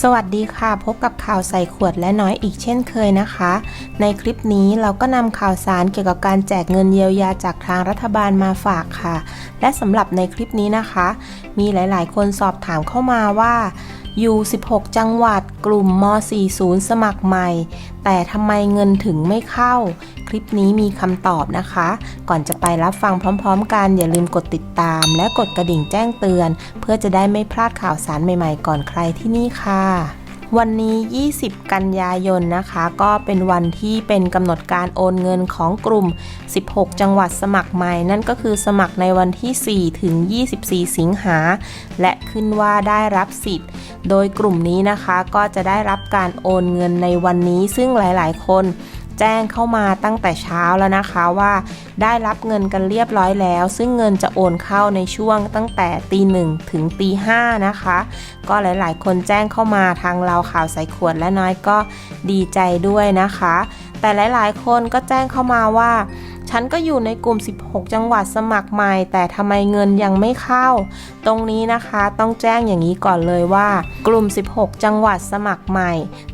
สวัสดีค่ะ พบกับข่าวใส่ขวดและน้อยอีกเช่นเคยนะคะ ในคลิปนี้เราก็นำข่าวสารเกี่ยวกับการแจกเงินเยียวยาจากทางรัฐบาลมาฝากค่ะ และสำหรับในคลิปนี้นะคะ มีหลาย ๆ คนสอบถามเข้ามาว่า อยู่ 16 จังหวัดกลุ่มม 40 สมัครใหม่ แต่ทำไมเงินถึงไม่เข้า คลิปนี้มีคำตอบนะคะ ก่อนจะไปรับฟังพร้อมๆ กันอย่าลืมกดติดตาม และกดกระดิ่งแจ้งเตือน เพื่อจะได้ไม่พลาดข่าวสารใหม่ๆ ก่อนใครที่นี่ค่ะ วันนี้ 20 กันยายนนะคะ ก็เป็นวันที่เป็นกำหนดการโอนเงินของกลุ่ม 16 จังหวัดสมัครใหม่ นั่นก็คือสมัครในวันที่ 4 ถึง 24 สิงหา และขึ้นว่าได้รับสิทธิ์ โดยกลุ่มนี้นะคะก็จะได้รับการโอนเงินในวันนี้ ซึ่งหลาย ๆ คน แจ้งเข้ามาตั้งแต่เช้าแล้วนะคะว่าได้รับเงินกันเรียบร้อยแล้ว ซึ่งเงินจะโอนเข้าในช่วงตั้งแต่ตีหนึ่งถึงตีห้านะคะ ก็หลายๆ คนแจ้งเข้ามาทางเราข่าวใส่ขวดและน้อยก็ดีใจด้วยนะคะ แต่หลายๆ คนก็แจ้งเข้ามาว่า ฉันก็อยู่ในกลุ่ม 16 จังหวัดสมัครใหม่ แต่ทำไมเงินยังไม่เข้า ตรงนี้นะคะต้องแจ้งอย่างนี้ก่อนเลยว่า กลุ่ม 16 จังหวัดสมัครใหม่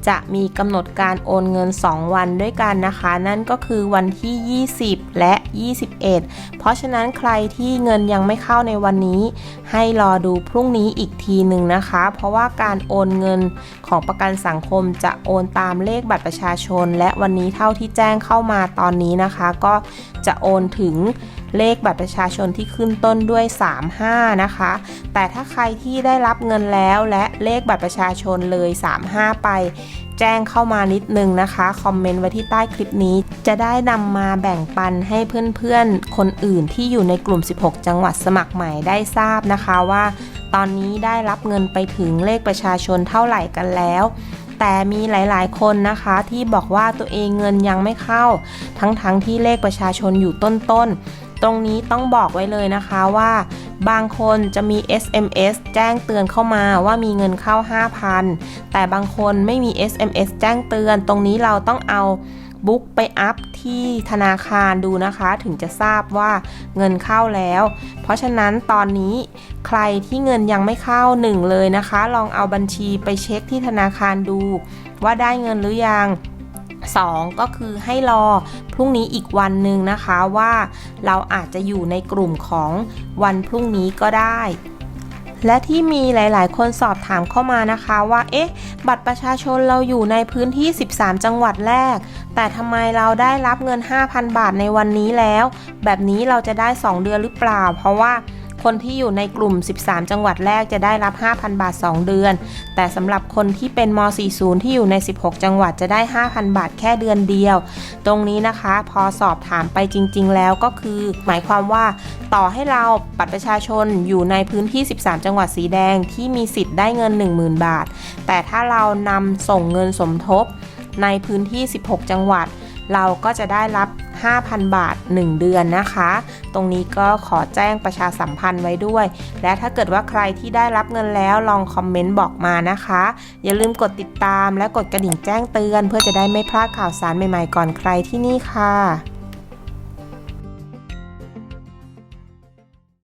จะมีกำหนดการโอนเงิน 2 วันด้วยกันนะคะ นั่นก็คือวันที่ 20 และ 21 เพราะฉะนั้นใครที่เงินยังไม่เข้าในวันนี้ ให้รอดูพรุ่งนี้อีกทีหนึ่งนะคะ เพราะว่าการโอนเงินของประกันสังคมจะโอนตามเลขบัตรประชาชน และวันนี้เท่าที่แจ้งเข้ามาตอนนี้นะคะ ก็จะโอนถึงเลขบัตรประชาชนที่ขึ้นต้นด้วย 35 นะคะ แต่ถ้าใครที่ได้รับเงินแล้วและเลขบัตรประชาชนเลย 35 ไปแจ้งเข้ามานิดนึงนะคะ คอมเมนต์ไว้ที่ใต้คลิปนี้ จะได้นำมาแบ่งปันให้เพื่อนๆ คนอื่นที่อยู่ในกลุ่ม 16 จังหวัดสมัครใหม่ได้ทราบนะคะว่า ตอนนี้ได้รับเงินไปถึงเลขประชาชนเท่าไหร่กันแล้ว แต่มีหลายๆ คนนะคะที่บอกว่าตัวเองเงินยังไม่เข้า ทั้งๆทที่เลขประชาชนอยู่ต้นๆ ตรงนี้ต้องบอกไว้เลยนะคะว่าบางคนจะมี SMS แจ้งเตือนเข้ามาว่ามีเงินเข้า 5,000 แต่บางคนไม่มี SMS แจ้งเตือน ตรงนี้เราต้องเอา บุ๊กไปอัพที่ธนาคารดูนะคะ ถึงจะทราบว่าเงินเข้าแล้ว เพราะฉะนั้นตอนนี้ใครที่เงินยังไม่เข้าหนึ่งเลยนะคะ ลองเอาบัญชีไปเช็คที่ธนาคารดู ว่าได้เงินหรือยัง 2 ก็คือให้รอพรุ่งนี้อีกวันหนึ่งนะคะว่าเราอาจจะอยู่ในกลุ่มของวันพรุ่งนี้ก็ได้ และที่มีหลาย ๆ คนสอบถามเข้ามานะคะว่า เอ๊ะ บัตรประชาชนเราอยู่ในพื้นที่ 13 จังหวัดแรก แต่ทำไมเราได้รับเงิน 5,000 บาทในวันนี้แล้ว แบบนี้เราจะได้ 2 เดือนหรือเปล่า เพราะว่า คนที่อยู่ในกลุ่ม 13 จังหวัดแรกจะได้รับ 5,000 บาท 2 เดือน แต่สำหรับคนที่เป็นม 40 ที่อยู่ใน 16 จังหวัดจะได้ 5,000 บาทแค่เดือนเดียว ตรงนี้นะคะพอสอบถามไปจริง ๆ แล้วก็คือ หมายความว่าต่อให้เราบัตรประชาชนอยู่ในพื้นที่ 13 จังหวัดสีแดงที่มีสิทธิ์ได้เงิน 10,000 บาท แต่ถ้าเรานำส่งเงินสมทบในพื้นที่ 16 จังหวัด เราก็จะได้รับ 5,000 บาท 1 เดือนนะคะ ตรงนี้ก็ขอแจ้งประชาสัมพันธ์ไว้ด้วย และถ้าเกิดว่าใครที่ได้รับเงินแล้วลองคอมเมนต์บอกมานะคะ อย่าลืมกดติดตามและกดกระดิ่งแจ้งเตือน เพื่อจะได้ไม่พลาดข่าวสารใหม่ๆก่อนใครที่นี่ค่ะ